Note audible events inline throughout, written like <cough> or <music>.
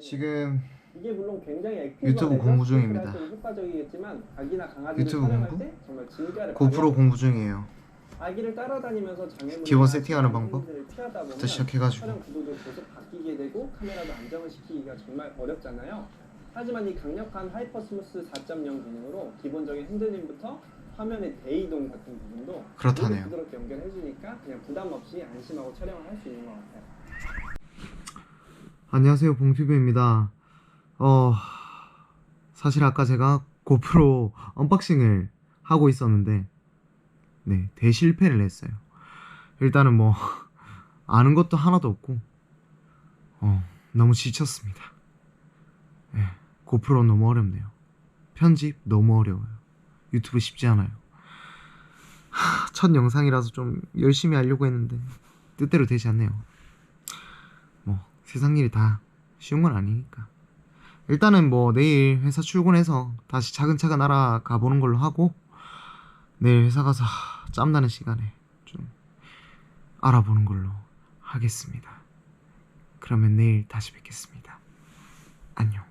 지금 이게 물론 굉장히 유튜브. 공부 중입니다. 좀 효과적이겠지만 아기나 강아지를 유튜브 공부? 때 정말 진가를 고프로 공부 중이에요. 아기를 따라다니면서 장애물을 기본 세팅하는 방법? 부터 시작해가지고 촬영 구도도 계속 바뀌게 되고 카메라도 안정을 시키기가 정말 어렵잖아요. 하지만 이 강력한 하이퍼 스무스 4.0 기능으로 기본적인 핸들링부터 화면의 대이동 같은 부분도 그렇다네요. 부드럽게 연결해주니까 그냥 부담 없이 안심하고 촬영을 할 수 있는 것 같아요. 안녕하세요 봉튜브입니다. 어 사실 아까 제가 고프로 언박싱을 하고 있었는데 네 대실패를 했어요. 일단은 뭐 아는 것도 하나도 없고 어 너무 지쳤습니다. 네, 고프로 너무 어렵네요. 편집 너무 어려워요. 유튜브 쉽지 않아요. 하, 첫 영상이라서 좀 열심히 하려고 했는데 뜻대로 되지 않네요. 뭐 세상 일이 다 쉬운 건 아니니까 일단은 뭐 내일 회사 출근해서 다시 차근차근 알아가 보는 걸로 하고 내일 회사 가서 하, 짬나는 시간에 좀 알아보는 걸로 하겠습니다 그러면 내일 다시 뵙겠습니다 안녕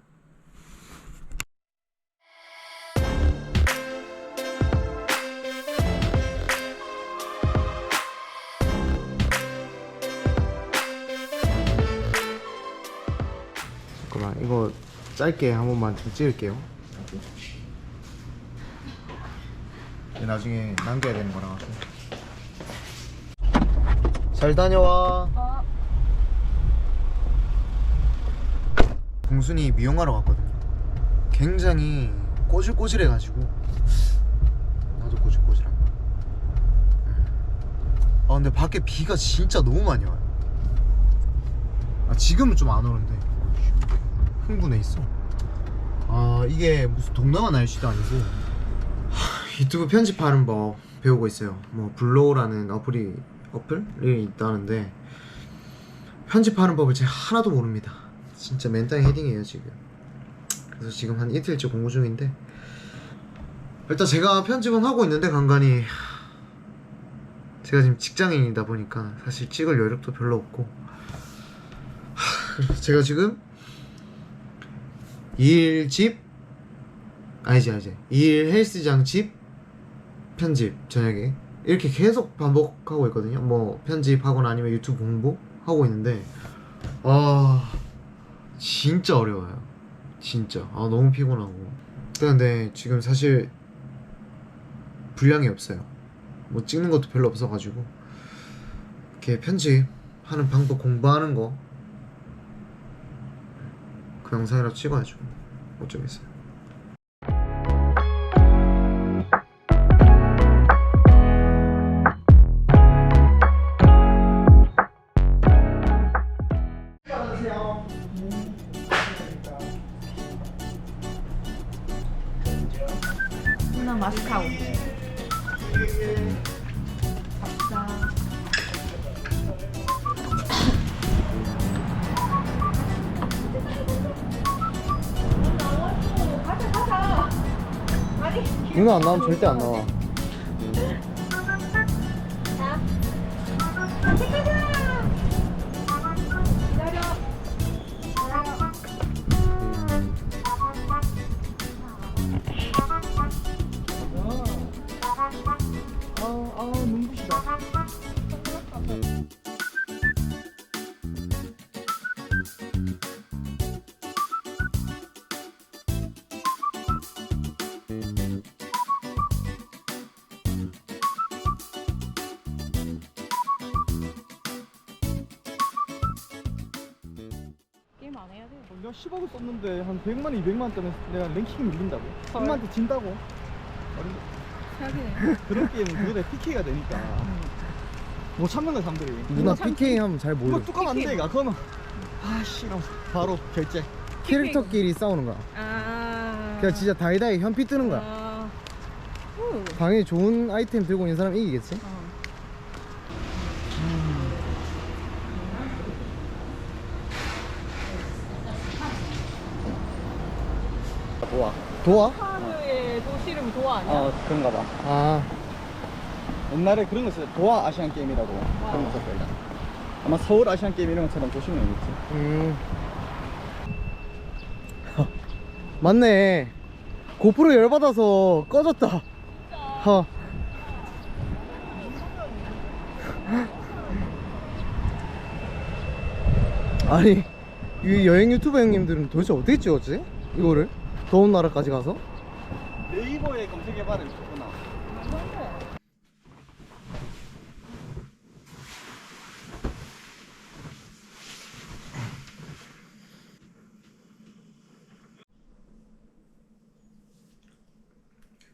짧게 한 번만 좀 찍을게요. 나중에 남겨야 되는 거라 잘 다녀와. 봉순이 미용하러 갔거든요 굉장히 꼬질꼬질해가지고. 나도 꼬질꼬질한 거아 근데 밖에 비가 진짜 너무 많이 와요. 아 지금은 좀 안 오는데 흥분해 있어. 아 이게 무슨 동남아 날씨도 아니고 하, <sighs> 유튜브 편집하는 법 배우고 있어요. 뭐 블로우라는 어플이 어플이 있다는데 편집하는 법을 제가 하나도 모릅니다. 진짜 맨땅에 헤딩이에요 지금. 그래서 지금 한 이틀째 공부 중인데 일단 제가 편집은 하고 있는데 간간히 <sighs> 제가 지금 직장인이다 보니까 사실 찍을 여력도 별로 없고 하, <sighs> 제가 지금 2일 집? 아니지 아니지. 2일 헬스장 집? 편집 저녁에. 이렇게 계속 반복하고 있거든요. 뭐 편집하거나 아니면 유튜브 공부하고 있는데 아 진짜 어려워요. 진짜. 아 너무 피곤하고. 근데 지금 사실 분량이 없어요. 뭐 찍는 것도 별로 없어가지고. 이렇게 편집하는 방법 공부하는 거 그 영상이라도 찍어야죠. 어쩌겠어요. 누나 안 나오면 절대 안 나와. 내가 10억을 썼는데 한 100만 원, 200만 원 때문에 내가 랭킹이 밀린다고 10만한테 진다고 사기네. <laughs> 그런 게임은 그거에 PK가 되니까 못 참는 거야 사람들이 누나 PK 하면 잘 모르. 뭐 뚜껑 안 돼, 이거 그러면 아씨 이러면서 바로 결제 캐릭터끼리 싸우는 거야. 아. 그냥 진짜 다이다이 현피 뜨는 거야. 아. 후. 당연히 좋은 아이템 들고 있는 사람 이기겠지? 어. 도와? 하루에 도시를 그럼 도화 아니야? 어 그런가 봐 아 옛날에 그런 거 있어요 도하 아시안 게임이라고 그런 거 있었어요 아마 서울 아시안 게임 이런 것처럼 보시면 알겠지 음. 맞네. 고프로 열받아서 꺼졌다. 어. 아니, 이 여행 유튜버 형님들은 도대체 어떻게 찍었지? 이거를? 더운 나라까지 가서? 네이버에 검색해봐라 있구나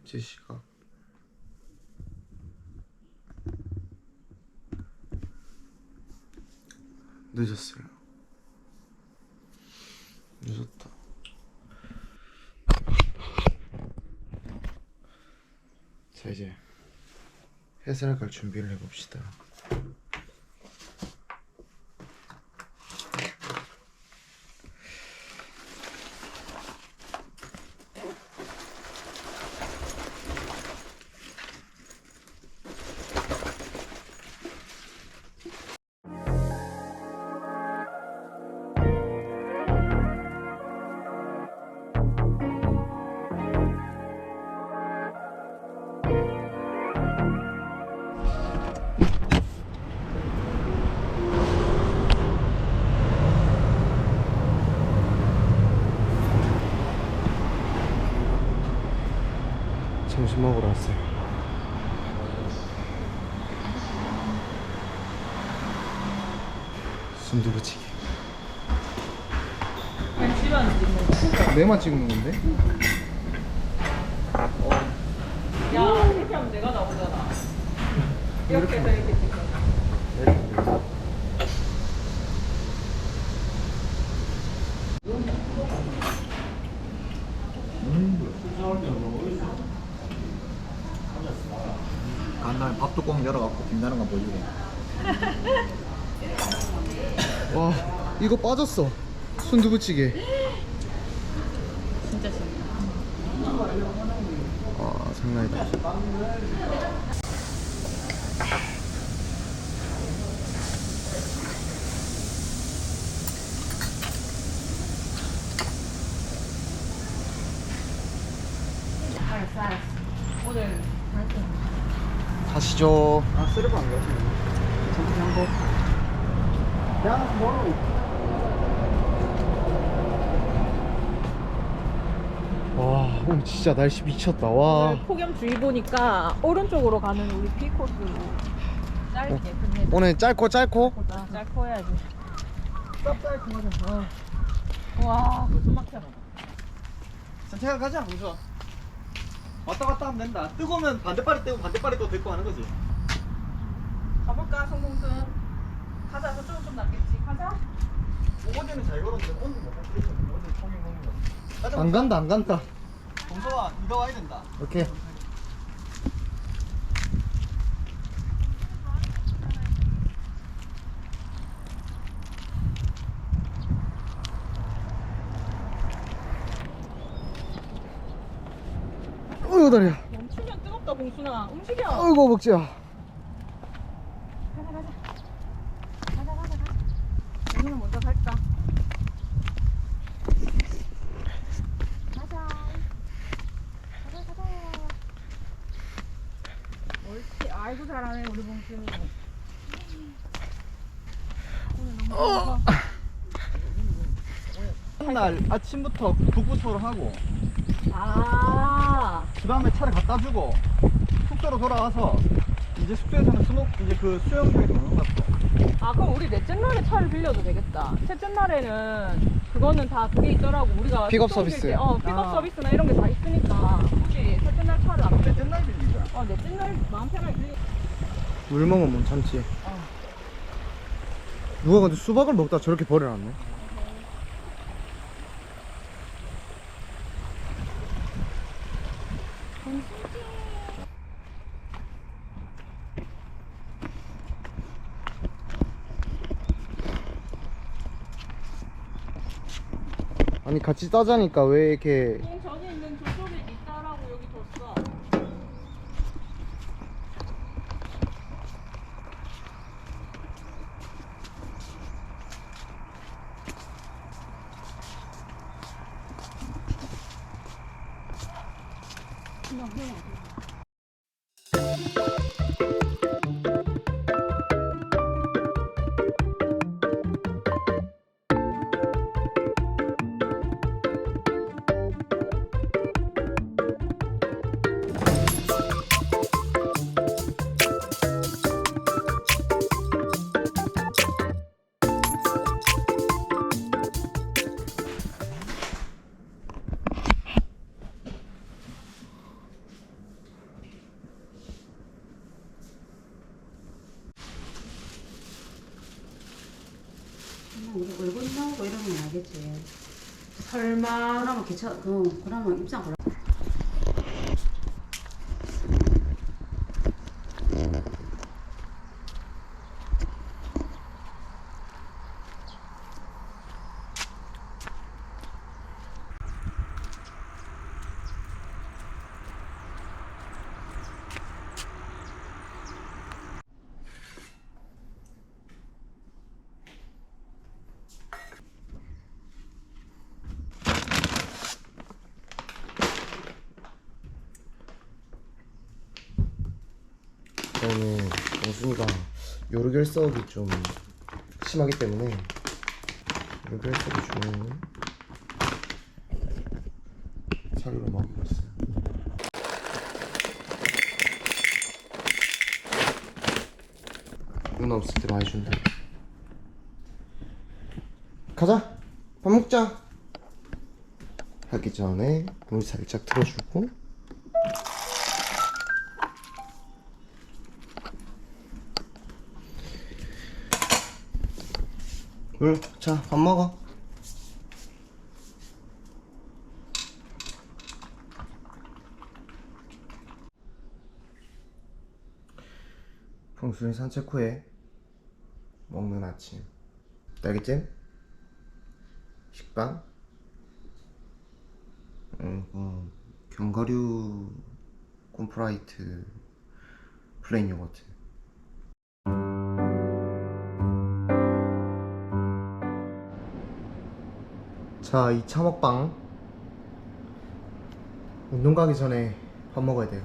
제 시각. 늦었어요. 늦었다. 자 이제 해설 갈 준비를 해봅시다. 점심 먹으러 왔어요. 순두부찌개. 집안 찍는 내만 찍는 건데? 야 이렇게 하면 내가 나오잖아 이렇게 해서 이렇게 찍는 간 다음에 밥 뚜껑 열어갖고 빛나는 거 보이고 <laughs> 와, 이거 빠졌어. 순두부찌개. 진짜 신기해 아, 장난이다. 알았어 알았어 오늘 가시죠. 아 쓰레기 안 가지 천천히 한번 야 뭐. 와, 오늘 진짜 날씨 미쳤다. 와. 오늘 폭염주의보니까 오른쪽으로 가는 우리 B 코스로 짧게 끝내 오늘 짧고 짧고. 짧고 해야지 짭짤하게 하자 와 무슨 막혀 천천히 가자 홍수아 왔다 갔다 하면 된다. 뜨거우면 반대발이 떼고 반대발이 또 데리고 하는 거지. 가볼까 성공순? 가자 저쪽은 좀 낫겠지. 가자. 어제는 잘 걸었는데 오늘 못 갔어 오늘 통행 가자. 안 간다, 안 간다. 홍수아 이거 와야 된다. 오케이. 어이구 다리야. 멈추면 뜨겁다 공순아. 움직여. 어이구 먹지야. 가자 가자. 가자 가자 가자. 오늘은 먼저 갈까? 가자. 가자 가자. 옳지 아이고 잘하네 우리 봉수 오늘 너무 좋아 날 아침부터 북부터로 하고. 아 그 다음에 차를 갖다 주고 숙소로 돌아와서 이제 숙소에서는 수목 이제 그 수영장에 노는 것 같아 아 그럼 우리 넷째 날에 차를 빌려도 되겠다. 셋째 날에는 그거는 다 그게 있더라고. 우리가 픽업 숙소 옮길 서비스. 때, 어 픽업 아. 서비스나 이런 게 다 있으니까 굳이 셋째 날 차를 안 빌려. 근데 옛날 빌리자 어 넷째 날 마음 편하게 빌리. 물 먹으면 못 참지. 어. 누가 근데 수박을 먹다 저렇게 버려놨네. 아니 같이 따자니까 왜 이렇게 공 전에 있는 조 뭐 얼굴 나오고 이러면 알겠지. 설마 그러면 괜찮, 그, 그러면 입장 걸어. 저는 영순이가 요르결석이 좀 심하기 때문에 요르결석이 좀 사료로 먹이고 있어요. 누나 없을 때 많이 준다. 가자. 밥 먹자. 하기 전에 물 살짝 틀어주고 물, 자, 밥 먹어. 풍순이 산책 후에 먹는 아침. 딸기잼, 식빵, 음, 어, 견과류 콤프라이트 플레인 요거트. 자, 이 차먹방 운동 가기 전에 밥 먹어야 돼요.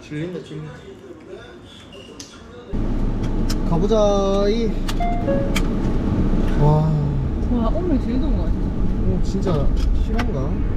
질린다, 질린다. 가보자, 이. 와. 와 오늘 제일 더운 거 같아 어, 진짜 실한가?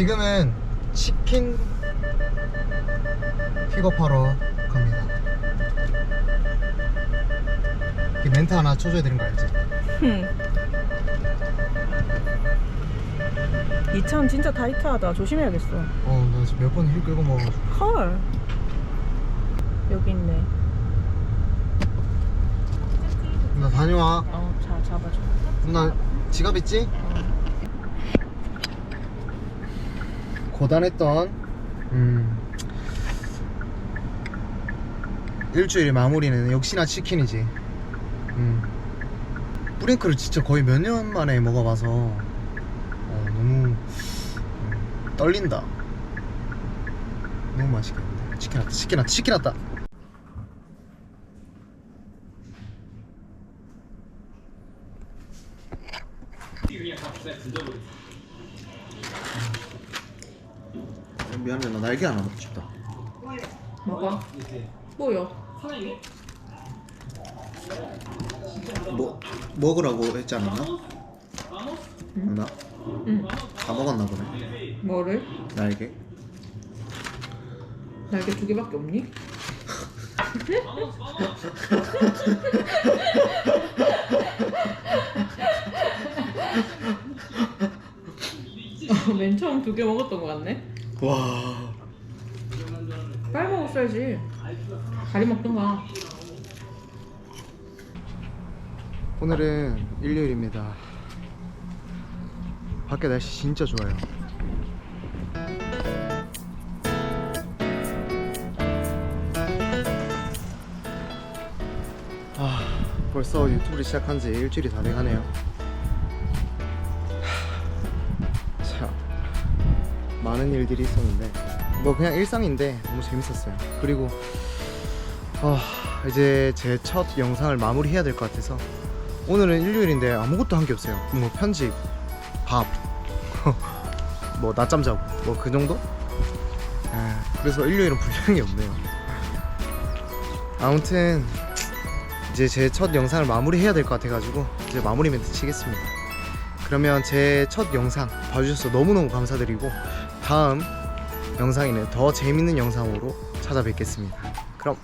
지금은 치킨 픽업하러 갑니다. 이 멘트 하나 쳐줘야 되는 거 알지? 이 참 진짜 타이트하다 조심해야겠어 어, 나 지금 몇 번 힐 끌고 먹어가지고. 헐 여기 있네 나 다녀와. 어자 잡아줘 나 지갑 있지? 고단했던 음, 일주일 마무리는 역시나 치킨이지. 음. 뿌링클을 진짜 거의 몇 년 만에 먹어봐서 어, 너무 음, 떨린다. 너무 맛있겠는데. 치킨 왔다, 치킨 왔다, 치킨 왔다. 날개 하나 먹고 싶다. 뭐가? 뭐요? 뭐 먹으라고 했지 않았나? 누나? 응 다 먹었나 보네. 뭐를? 날개. 날개 두 개밖에 없니? <laughs> 맨 처음 두 개 먹었던 거 같네. 와 빨리 먹었어야지. 다리 먹던가. 오늘은 일요일입니다 밖에 날씨 진짜 좋아요 아 벌써 유튜브를 시작한 지 일주일이 다 돼가네요 하, 참 많은 일들이 있었는데 뭐 그냥 일상인데 너무 재밌었어요 그리고 아 이제 제 첫 영상을 마무리해야 될 것 같아서 오늘은 일요일인데 아무것도 한 게 없어요. 뭐 편집, 밥, <laughs> 뭐 낮잠 자고 뭐 그 정도? 에, 그래서 일요일은 분량이 없네요. 아무튼 이제 제 첫 영상을 마무리해야 될 것 같아가지고 이제 마무리 멘트 치겠습니다. 그러면 제 첫 영상 봐주셔서 너무너무 감사드리고 다음 영상에는 더 재밌는 영상으로 찾아뵙겠습니다. 그럼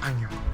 안녕.